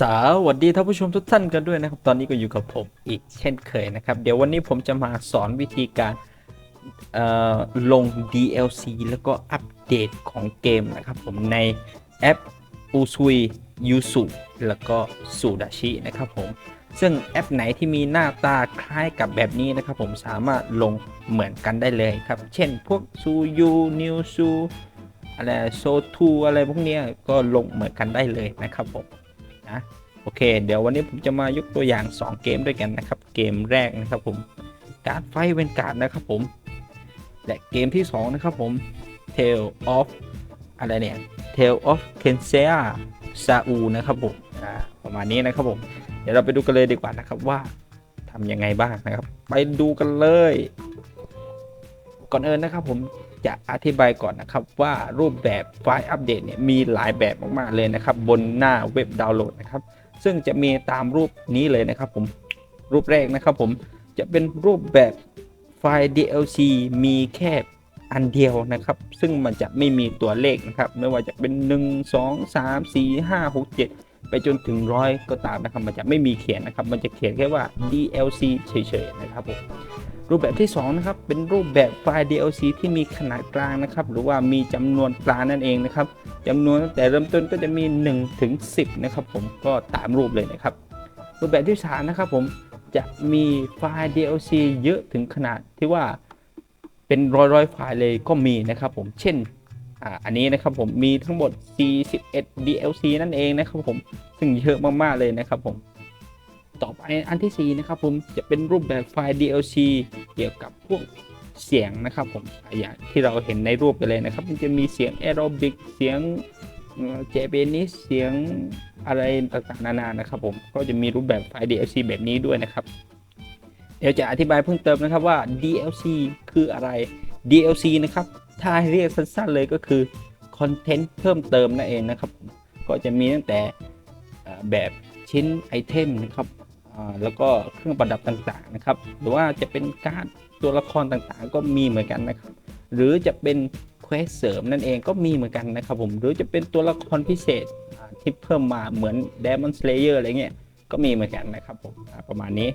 สวัสดีท่านผู้ชมทุกท่านกันด้วยนะครับ ตอนนี้ก็อยู่กับผมอีกเช่นเคยนะครับ เดี๋ยววันนี้ผมจะมาสอนวิธีการลง DLC แล้วก็อัปเดตของเกมนะครับ ผมในแอปอูซุยยูสุแล้วก็สูดาชินะครับผม ซึ่งแอปไหนที่มีหน้าตาคล้ายกับแบบนี้นะครับ ผมสามารถลงเหมือนกันได้เลยครับ เช่นพวกซูยูนิวซูอะไรโซทูอะไรพวกนี้ก็ลงเหมือนกันได้เลยนะครับผม นะโอเค เดี๋ยววันนี้ผมจะมายกตัวอย่าง 2 เกมด้วยกันนะครับ เกมแรกนะครับผมการไฟเวนการ์ดนะครับผม และเกมที่ 2 นะครับผม Tale of อะไรเนี่ย Tale of k e n s e a s a u นะครับผมประมาณนี้นะครับผม เดี๋ยวเราไปดูกันเลยดีกว่านะครับว่าทำยังไงบ้างนะครับ ไปดูกันเลย ก่อนอื่นนะครับผมจะอธิบายก่อนนะครับว่ารูปแบบไฟล์อัปเดตเนี่ยมีหลายแบบมากๆเลยนะครับ บนหน้าเว็บดาวน์โหลดนะครับ ซึ่งจะมีตามรูปนี้เลยนะครับผมรูปแรกนะครับผมจะเป็นรูปแบบไฟล์ DLC มีแค่อันเดียวนะครับ ซึ่งมันจะไม่มีตัวเลขนะครับ ไม่ว่าจะเป็น 1 2 3 4 5 6 7 ไปจนถึงร้อยก็ตามนะครับ มันจะไม่มีเขียนนะครับ มันจะเขียนแค่ว่า DLC เฉยๆนะครับผม รูปแบบที่2นะครับเป็นรูปแบบไฟล์ DLC ที่มีขนาดกลางนะครับหรือว่ามีจำนวนกลานั่นเองนะครับจำนวนตั้งแต่เริ่มต้นก็จะมี1ถึง10นะครับผมก็ตามรูปเลยนะครับ รูปแบบที่3นะครับผมจะมีไฟล์ DLC เยอะถึงขนาดที่ว่าเป็นร้อยร้อยๆไฟล์เลยก็มีนะครับผมเช่นออันนี้นะครับผมมีทั้งหมด41 DLC นั่นเองนะครับผมซึ่งเยอะมากๆเลยนะครับผม ต่อไปอันที่ 4 นะครับผมจะเป็นรูปแบบไฟล์ DLC เกี่ยวกับพวกเสียงนะครับผมอย่างที่เราเห็นในรูปไปเลยนะครับ มันจะมีเสียงแอโรบิกเสียงเจเปนิสเสียงอะไรต่างๆนานานะครับผมก็จะมีรูปแบบไฟล์ DLC แบบนี้ด้วยนะครับ เดี๋ยวจะอธิบายเพิ่มเติมนะครับว่า DLC คืออะไร DLC นะครับถ้าให้เรียกสั้นๆเลยก็คือคอนเทนต์เพิ่มเติมนั่นเองนะครับ ก็จะมีตั้งแต่แบบชิ้นไอเทมนะครับ แล้วก็เครื่องประดับต่างๆนะครับ หรือว่าจะเป็นการ์ดตัวละครต่างๆ ก็มีเหมือนกันนะครับ หรือจะเป็นเควสเสริมนั่นเองก็มีเหมือนกันนะครับผมหรือจะเป็นตัวละครพิเศษที่เพิ่มมาเหมือน Demon Slayer อะไรเงี้ยก็มีเหมือนกันนะครับผมประมาณนี้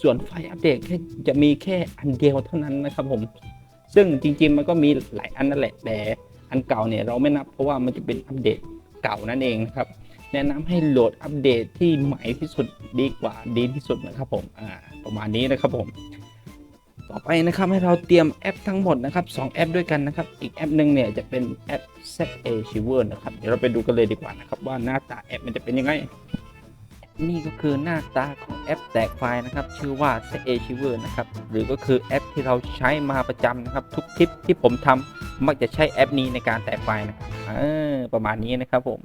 ส่วนไฟอัปเดตแค่จะมีแค่อันเดียวเท่านั้นนะครับผมซึ่งจริงๆมันก็มีหลายอันนั่นแหละแต่อันเก่าเนี่ยเราไม่นับเพราะว่ามันจะเป็นอัปเดตเก่านั่นเองนะครับ แนะนำให้โหลดอัปเดตที่ใหม่ที่สุดดีกว่าดีที่สุดนะครับผมอ่าประมาณนี้นะครับผม ต่อไปนะครับให้เราเตรียมแอปทั้งหมดนะครับ 2 แอปด้วยกันนะครับ อีกแอปหนึ่งเนี่ยจะเป็นแอป Set A Shiver นะครับ เดี๋ยวเราไปดูกันเลยดีกว่านะครับว่าหน้าตาแอปมันจะเป็นยังไงนี่ก็คือหน้าตาของแอปแตกไฟล์นะครับ ชื่อว่า Set A Shiver นะครับ หรือก็คือแอปที่เราใช้มาประจำนะครับ ทุกคลิปที่ผมทำมักจะใช้แอปนี้ในการแตกไฟล์นะครับประมาณนี้นะครับผม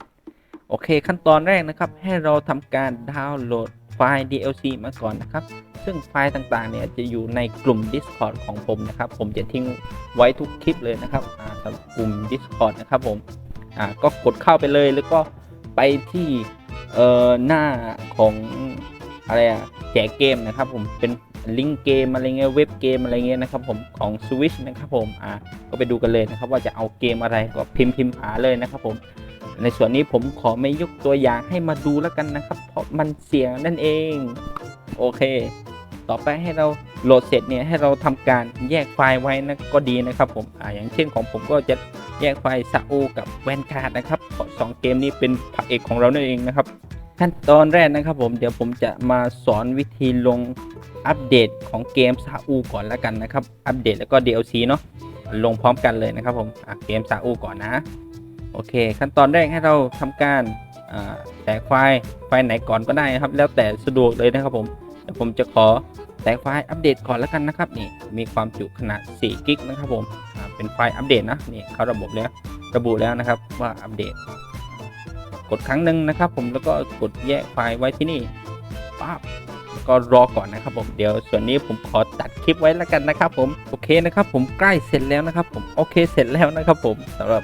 โอเค ขั้นตอนแรกนะครับ ให้เราทำการดาวน์โหลดไฟล์ DLC มาก่อนนะครับ ซึ่งไฟล์ต่างๆ เนี่ยจะอยู่ในกลุ่ม Discord ของผมนะครับ ผมจะทิ้งไว้ทุกคลิปเลยนะครับอ่าสำหรับกลุ่ม Discord นะครับผมอ่าก็กดเข้าไปเลยแล้วก็ไปที่เอ่อหน้าของอะไรอะแจกเกมนะครับผมเป็นลิงก์เกมอะไรเงี้ยเว็บเกมอะไรเงี้ยนะครับผมของ Switch นะครับผมอ่าก็ไปดูกันเลยนะครับว่าจะเอาเกมอะไรก็พิมพ์พิมพ์หาเลยนะครับผม ในส่วนนี้ผมขอไม่ยกตัวอย่างให้มาดูแล้วกันนะครับ เพราะมันเสียงนั่นเอง โอเค ต่อไปให้เราโหลดเสร็จเนี่ยให้เราทำการแยกไฟล์ไว้นะก็ดีนะครับผมอ่าอย่างเช่นของผมก็จะแยกไฟล์ซาอูกับแวนการ์ดนะครับเพราะสองเกมนี้เป็นพระเอกของเรานั่นเองนะครับ ขั้นตอนแรกนะครับผมเดี๋ยวผมจะมาสอนวิธีลงอัปเดตของเกมซาอูก่อนแล้วกันนะครับ อัปเดตแล้วก็ DLC เนาะลงพร้อมกันเลยนะครับผมเกมซาอูก่อนนะ โอเค ขั้นตอนแรกให้เราทำการแตกไฟล์ไฟล์ไหนก่อนก็ได้นะครับ แล้วแต่สะดวกเลยนะครับผมเดี๋ยวผมจะขอแตกไฟล์อัปเดตก่อนแล้วกันนะครับนี่มีความจุขนาด4กิกนะครับผมเป็นไฟล์อัปเดตนะนี่เขาระบบแล้วระบุแล้วนะครับว่าอัปเดต กดครั้งหนึ่งนะครับ ผมแล้วก็กดแยกไฟล์ไว้ที่นี่ปั๊บก็รอก่อนนะครับผมเดี๋ยวส่วนนี้ผมขอตัดคลิปไว้แล้วกันนะครับ ผมโอเคนะครับ ผมใกล้เสร็จแล้วนะครับ ผมโอเคเสร็จแล้วนะครับ ผมสำหรับ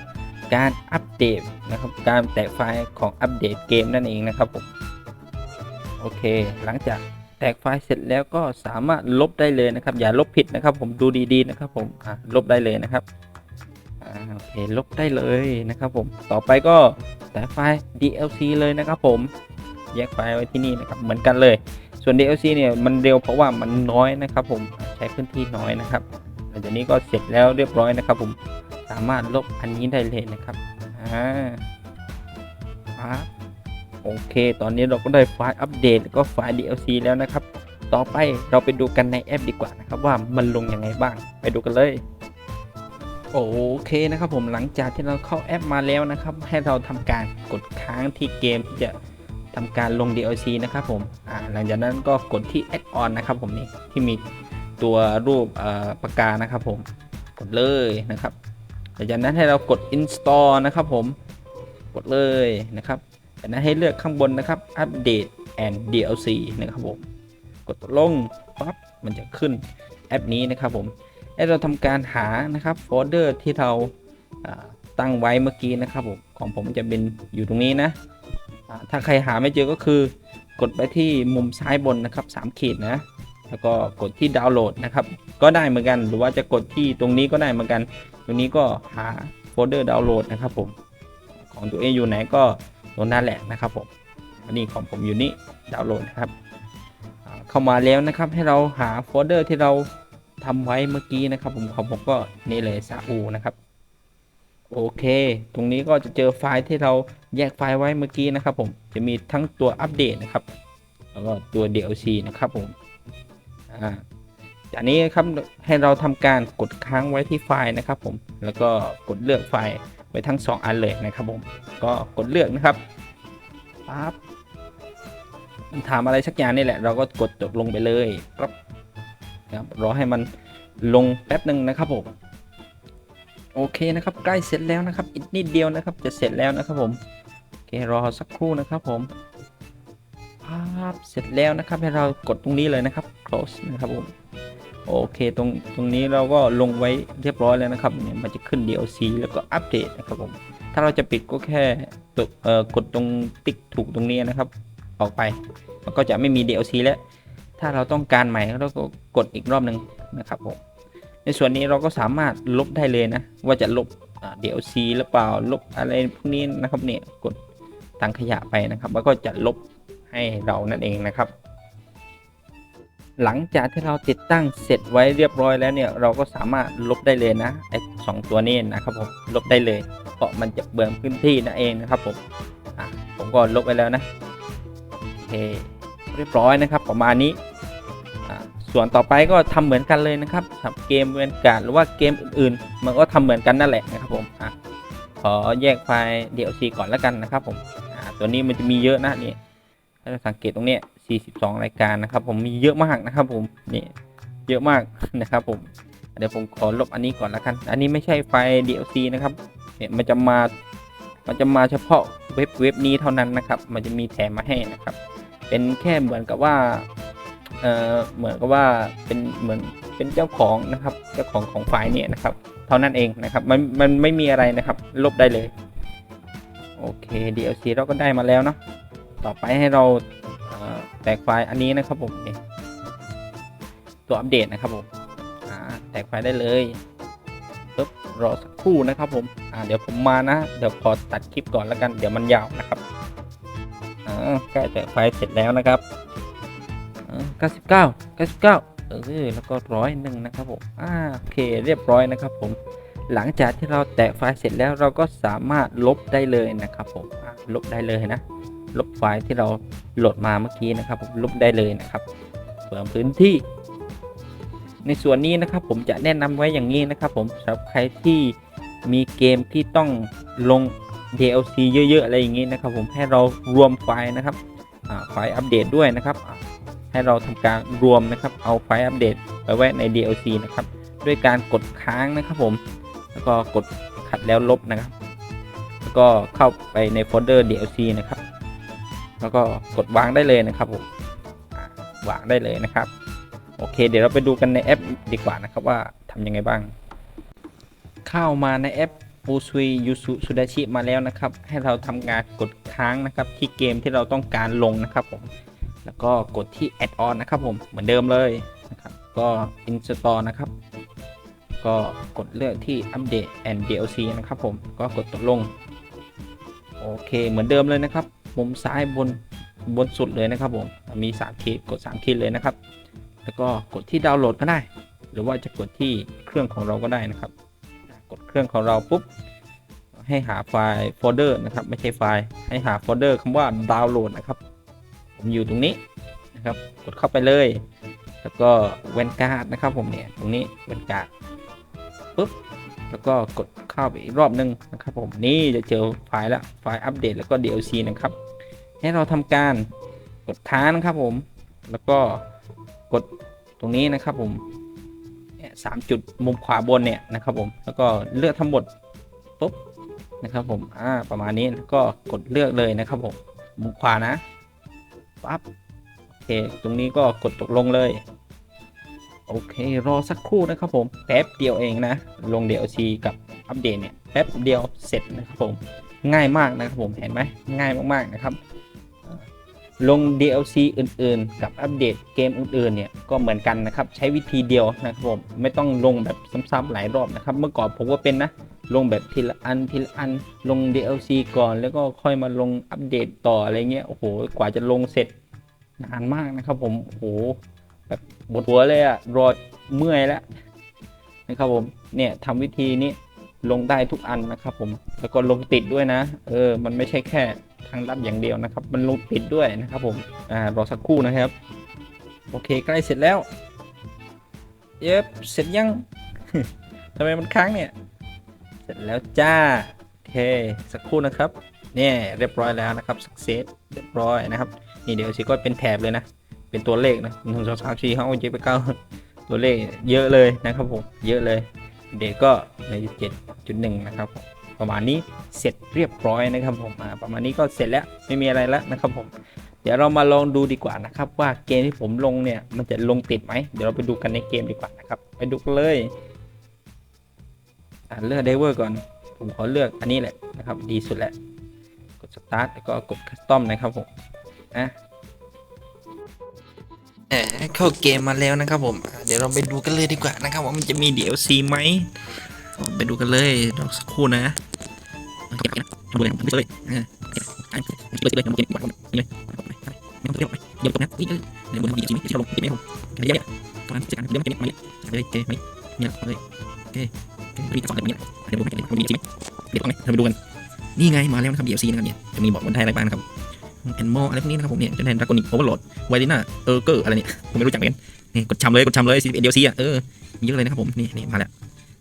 การอัปเดตนะครับการแตกไฟล์ของอัปเดตเกมนั่นเองนะครับผมโอเค หลังจากแตกไฟล์เสร็จแล้วก็สามารถลบได้เลยนะครับ อย่าลบผิดนะครับ ผมดูดีๆนะครับผมลบได้เลยนะครับอโอเคลบได้เลยนะครับผมต่อไปก็แตกไฟล์ DLC เลยนะครับผมแยกไฟล์ไว้ที่นี่นะครับเหมือนกันเลย ส่วน DLC เนี่ยมันเร็วเพราะว่ามันน้อยนะครับ ผมใช้พื้นที่น้อยนะครับหลังจากนี้ก็เสร็จแล้วเรียบร้อยนะครับผม สามารถลบอันนี้ได้เลยนะครับอ่าครับโอเค ตอนนี้เราก็ได้ไฟล์อัปเดตแล้วก็ไฟล์ DLC แล้วนะครับ ต่อไปเราไปดูกันในแอปดีกว่านะครับว่ามันลงยังไงบ้าง ไปดูกันเลยโอเคนะครับผมหลังจากที่เราเข้าแอปมาแล้วนะครับ ให้เราทำการกดค้างที่เกมที่จะทำการลง DLC นะครับผมอ่าหลังจากนั้นก็กดที่ Add on นะครับผมนี่ที่มีตัวรูปปากกานะครับผมกดเลยนะครับ หลังจากนั้นให้เรากด install นะครับผมกดเลยนะครับจากนั้นให้เลือกข้างบนนะครับ update and DLC นะครับผมกดลงปั๊บมันจะขึ้นแอปนี้นะครับผมให้เราทำการหานะครับโฟลเดอร์ที่เราาตั้งไว้เมื่อกี้นะครับผมของผมจะเป็นอยู่ตรงนี้นะถ้าใครหาไม่เจอก็คือกดไปที่มุมซ้ายบนนะครับ 3 ขีดนะ แล้วก็กดที่ดาวน์โหลดนะครับ ก็ได้เหมือนกัน หรือว่าจะกดที่ตรงนี้ก็ได้เหมือนกัน ตรงนี้ก็หาโฟลเดอร์ดาวน์โหลดนะครับผม ของตัวเองอยู่ไหนก็ตรงนั้นแหละนะครับผม อันนี้ของผมอยู่นี่ดาวน์โหลดนะครับ เข้ามาแล้วนะครับให้เราหาโฟลเดอร์ที่เราทำไว้เมื่อกี้นะครับ ผมของผมก็นี่เลยซาอูนะครับ โอเค ตรงนี้ก็จะเจอไฟล์ที่เราแยกไฟล์ไว้เมื่อกี้นะครับ ผม จะมีทั้งตัวอัปเดตนะครับ แล้วก็ตัว DLC นะครับผม จากนี้ครับให้เราทำการกดค้างไว้ที่ไฟล์นะครับ ผมแล้วก็กดเลือกไฟล์ไว้ทั้ง 2 อันเลยนะครับ ผมก็กดเลือกนะครับปั๊บมันถามอะไรสักอย่างนี่แหละ เราก็กดจดลงไปเลยปั๊บนะครับรอให้มันลงแป๊บหนึ่งนะครับผมโอเคนะครับใกล้เสร็จแล้วนะครับอีกนิดเดียวนะครับจะเสร็จแล้วนะครับผมโอเครอสักครู่นะครับผม เสร็จแล้วนะครับให้เรากดตรงนี้เลยนะครับ close นะครับผมโอเคตรงตรงนี้เราก็ลงไว้เรียบร้อยแล้วนะครับเนี่ยมันจะขึ้น DLC แล้วก็อัปเดตนะครับผมถ้าเราจะปิดก็แค่กเอ่อกดตรงติ๊กถูกตรงนี้นะครับ ออกไปมันก็จะไม่มี DLC แล้ว ถ้าเราต้องการใหม่เราก็กดอีกรอบหนึ่งนะครับผมในส่วนนี้เราก็สามารถลบได้เลยนะ ว่าจะลบ DLC หรือเปล่าลบอะไรพวกนี้นะครับเนี่ยกดตังขยะไปนะครับ แล้วก็จะลบ ให้เรานั่นเองนะครับ หลังจากที่เราติดตั้งเสร็จไว้เรียบร้อยแล้วเนี่ยเราก็สามารถลบได้เลยนะไอ้สองตัวนี้นะครับผมลบได้เลยเพราะมันจะเบืองพื้นที่นั่นเองนะครับผมอะผมก็ลบไปแล้วนะโอเคเรียบร้อยนะครับ ประมาณนี้อ่ส่วนต่อไปก็ทำเหมือนกันเลยนะครับสำหรับเกมเวนการ์ดหรือว่าเกมอื่นๆ มันก็ทำเหมือนกันนั่นแหละนะครับผมอะขอแยกไฟล์ DLC ก่อนแล้วกันนะครับผมอ่าตัวนี้มันจะมีเยอะนะนี่ ถ้าเราสังเกตตรงเนี้ย42 รายการนะครับ ผมมีเยอะมากนะครับ ผมนี่เยอะมากนะครับ ผมเดี๋ยวผมขอลบอันนี้ก่อนล้วกัน อันนี้ไม่ใช่ไฟล์ DLC นะครับเนี่ยมันจะมามันจะมาเฉพาะเว็บเว็บนี้เท่านั้นนะครับ มันจะมีแถมมาให้นะครับ เป็นแค่เหมือนกับว่าเอ่อเหมือนกับว่าเป็นเหมือนเป็นเจ้าของนะครับ เจ้าของของไฟล์เนี่ยนะครับ เท่านั้นเองนะครับ มันมันไม่มีอะไรนะครับ ลบได้เลย โอเค DLC เราก็ได้มาแล้วเนาะ ต่อไปให้เราแตกไฟล์อันนี้นะครับผมตัวอัปเดตนะครับผมแตกไฟล์ได้เลยปึ๊บรอสักครู่นะครับผมเดี๋ยวผมมานะ เดี๋ยวขอตัดคลิปก่อนแล้วกัน เดี๋ยวมันยาวนะครับใกล้แต่ไฟล์เสร็จแล้วนะครับเก้าสิบเก้าเก้าสิบเก้าเออแล้วก็ร้อยหนึ่งนะครับผมอ่าโอเคเรียบร้อยนะครับผม หลังจากที่เราแตะไฟล์เสร็จแล้วเราก็สามารถลบได้เลยนะครับผมลบได้เลยนะ ลบไฟล์ที่เราโหลดมาเมื่อกี้นะครับผมลบได้เลยนะครับเพิ่มพื้นที่ ในส่วนนี้นะครับผมจะแนะนำไว้อย่างนี้นะครับผมสำหรับใครที่มีเกมที่ต้องลง DLC เยอะๆอะไรอย่างนี้นะครับ ผมให้เรารวมไฟล์นะครับไฟล์อัปเดตด้วยนะครับ ให้เราทำการรวมนะครับเอาไฟล์อัปเดตไปไว้ใน DLC นะครับด้วยการกดค้างนะครับผม แล้วก็กดขัดแล้วลบนะครับ แล้วก็เข้าไปในโฟลเดอร์ DLC นะครับ แล้วก็กดวางได้เลยนะครับผมวางได้เลยนะครับ โอเค เดี๋ยวเราไปดูกันในแอปดีกว่านะครับว่าทำยังไงบ้าง เข้ามาในแอปปูซุยยูสุสุดาชิมาแล้วนะครับ ให้เราทำงานกดค้างนะครับ ที่เกมที่เราต้องการลงนะครับผมแล้วก็กดที่ add on นะครับผมเหมือนเดิมเลยนะครับก็ install นะครับ ก็กดเลือกที่ update and DLC นะครับผมก็กดตกลง โอเคเหมือนเดิมเลยนะครับ มุมซ้ายบนบนสุดเลยนะครับผมมี3ขีดกด3ขีดเลยนะครับ แล้วก็กดที่ดาวน์โหลดก็ได้ หรือว่าจะกดที่เครื่องของเราก็ได้นะครับ กดเครื่องของเราปุ๊บให้หาไฟล์โฟลเดอร์นะครับ ไม่ใช่ไฟล์ให้หาโฟลเดอร์คำว่าดาวน์โหลดนะครับ ผมอยู่ตรงนี้นะครับ กดเข้าไปเลย แล้วก็เวนการ์ดนะครับผมเนี่ยตรงนี้เวนการ์ด ปุ๊บแล้วก็กดเข้าไปอีกรอบนึงนะครับผมนี่จะเจอไฟล์ละไฟล์อัปเดตแล้วก็ DLC นะครับ ให้เราทำการกดค้างนะครับผม แล้วก็กดตรงนี้นะครับผมเนี่ยสามจุดมุมขวาบนเนี่ยนะครับผมแล้วก็เลือกทั้งหมดปุ๊บนะครับผมอ่าประมาณนี้แล้วก็กดเลือกเลยนะครับผมมุมขวานะปั๊บโอเคตรงนี้ก็กดตกลงเลย โอเค รอสักครู่นะครับผมแป๊บเดียวเองนะ ลง DLC กับอัปเดตเนี่ยแป๊บเดียวเสร็จนะครับผมง่ายมากนะครับผมเห็นไหมง่ายมากๆนะครับ ลง DLC อื่นๆ กับอัปเดตเกมอื่นๆเนี่ยก็เหมือนกันนะครับ ใช้วิธีเดียวนะครับผมไม่ต้องลงแบบซ้ำๆหลายรอบนะครับ เมื่อก่อนผมก็เป็นนะลงแบบทีละอันทีละอันลง DLC ก่อนแล้วก็ค่อยมาลงอัปเดตต่ออะไรเงี้ยโอ้โหกว่าจะลงเสร็จนานมากนะครับผมโอ้โห แบบปวดหัวเลยอะรอเมื่อยแล้วนะครับผมเนี่ยทำวิธีนี้ลงได้ทุกอันนะครับผมแล้วก็ลงติดด้วยนะ เออ มันไม่ใช่แค่ทางลัดอย่างเดียวนะครับ มันลงติดด้วยนะครับผมอ่ารอสักครู่นะครับ โอเคใกล้เสร็จแล้ว เย็บเสร็จยังทำไมมันค้างเนี่ย เสร็จแล้วจ้าโอเคสักครู่นะครับเนี่ยเรียบร้อยแล้วนะครับ success เรียบร้อยนะครับ นี่เดี๋ยวสิก็เป็นแถบเลยนะ เป็นตัวเลขนะหนึ่งสองสามสี่ห้าหกเจ็ดแปดเก้าตัวเลขเยอะเลยนะครับผมเยอะเลย เด็กก็ในเจ็ดจุดหนึ่งนะครับ ประมาณนี้เสร็จเรียบร้อยนะครับผมประมาณนี้ก็เสร็จแล้วไม่มีอะไรแล้วนะครับผมเดี๋ยวเรามาลองดูดีกว่านะครับ ว่าเกมที่ผมลงเนี่ยมันจะลงติดไหมเดี๋ยวเราไปดูกันในเกมดีกว่านะครับ ไปดูกันเลยเลือกไดเวอร์ก่อน ผมขอเลือกอันนี้แหละนะครับ ดีสุดแล้วกดสตาร์ทแล้วก็กดคัสตอมนะครับผมอะ เข้าเกมมาแล้วนะครับผมเดี๋ยวเราไปดูกันเลยดีกว่านะครับว่ามันจะมี DLC ไหมไปดูกันเลยรอสักครู่นะเก็บนะทำเลยทำเลยเออเก็บไปเก็บเลยทำเก็บก่อนเลยไม่ต้องเก็บไปเดี๋ยวตรงนั้นเดี๋ยวเดี๋ยวบนดีจริงที่เราลงเก็บไม่ผมเก็บเยอะๆตรงนั้นจัดการเดี๋ยวเก็บมาเลยเก็บไม่เนี่ยเลยโอเครีบสอนแบบนี้เดี๋ยวผมให้เก็บมันดีจริงเดี๋ยวต้องไหนเราไปดูกันนี่ไงมาแล้วนะครับ DLC นะครับเนี่ยจะมีบอกมันได้อะไรบ้างครับ แอนมออะไรพวกนี้นะครับผมเนี่ยจะแทนดรากอนิกโอเวอร์โหลดไวลิน่าเออร์เกอร์อะไรเนี่ยผมไม่รู้จักเหมือนกันนี่กดชำเลยกดชำเลยซีเดียวซีอะเออมีเยอะเลยนะครับผมนี่นี่มาแล้ว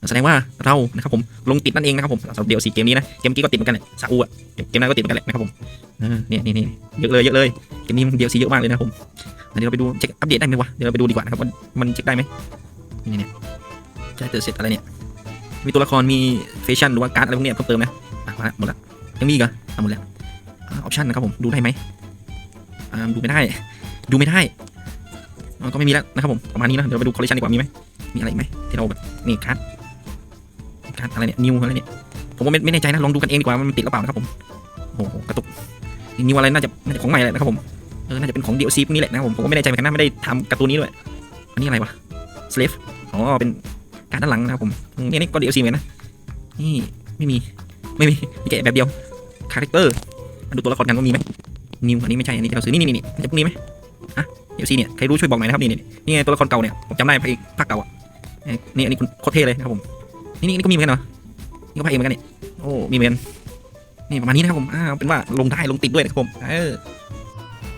แสดงว่าเรานะครับผมลงติดนั่นเองนะครับผมสำหรับเดียวซีเกมนี้นะเกมกี้ก็ติดเหมือนกันแหละซาอูอะเกมหนั้นก็ติดเหมือนกันแหละนะครับผมเนี่ยนี่นี่เยอะเลยเยอะเลยเกมนี้เดียวซีเยอะมากเลยนะครับผมเดี๋ยวเราไปดูเช็คอัปเดตได้ไหมวะเดี๋ยวเราไปดูดีกว่านะครับว่ามันเช็คได้ไหมนี่เนี่ยจะเจอเสร็จอะไรเนี่ยมีตัวละครมีแฟชั่นหรือว่าการ์ดอะไรพวกเนี้ยเพิ่มเติมนะมาละหมดละยังมีอีกเหรอหมดแล้ว ออปชันนะครับผมดูได้ไหมดูไม่ได้ ดูไม่ได้ก็ไม่มีแล้วนะครับผมประมาณนี้นะเดี๋ยวไปดูคอลเลคชันดีกว่ามีไหมมีอะไรอีกไหมที่เราแบบนี่การ์ดการ์ดอะไรเนี่ยนิวอะไรเนี่ยผมว่าไม่ไม่แน่ใจนะลองดูกันเองดีกว่ามันติดหรือเปล่านะครับผมโอ้โหกระตุกนิวอะไรน่าจะน่าจะของใหม่แหละนะครับผมเออน่าจะเป็นของ DLC พวกนี้แหละนะครับผมผมก็ไม่แน่ใจเหมือนกันนะไม่ได้ทำการ์ตูนนี้ด้วยอันนี้อะไรวะ slave อ๋อเป็นการด้านหลังนะครับผมนี่นี่ก็ DLC เหมือนนะนี่ไม่มีไม่มีมีแค่แบบเดียวคาแรคเตอร์ ดูตัวละครกันว่ามีไหมนิวอันนี้ไม่ใช่อันนี้ที่เราซื้อนี่นี่นี่จะพวกนี้ไหมเดี๋ยวซีเนี่ยใครรู้ช่วยบอกหน่อยนะครับนี่นี่นี่ไงตัวละครเก่าเนี่ยผมจำได้พระเอกภาคเก่าอะนี่อันนี้คุณโคตรเท่เลยนะครับผมนี่นี่นี่ก็มีเหมือนกันเหรอนี่ก็พระเอกเหมือนกันนี่โอ้มีเหมือนกันนี่ประมาณนี้นะครับผมอ่าเป็นว่าลงได้ลงติดด้วยนะครับผมเออ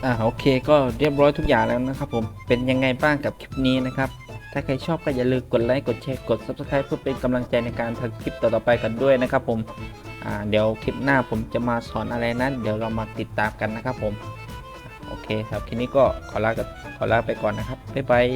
อ่าโอเคก็เรียบร้อยทุกอย่างแล้วนะครับผมเป็นยังไงบ้างกับคลิปนี้นะครับถ้าใครชอบก็อย่าลืมกดไลค์กดแชร์กด subscribe เพื่อเป็นกำลังใจในการทำคลิปต่อๆไปกันด้วยนะครับผม เดี๋ยวคลิปหน้าผมจะมาสอนอะไรนั้น เดี๋ยวเรามาติดตามกันนะครับผม โอเคครับคลิปนี้ก็ขอลาขอลาไปก่อนนะครับบ๊ายบาย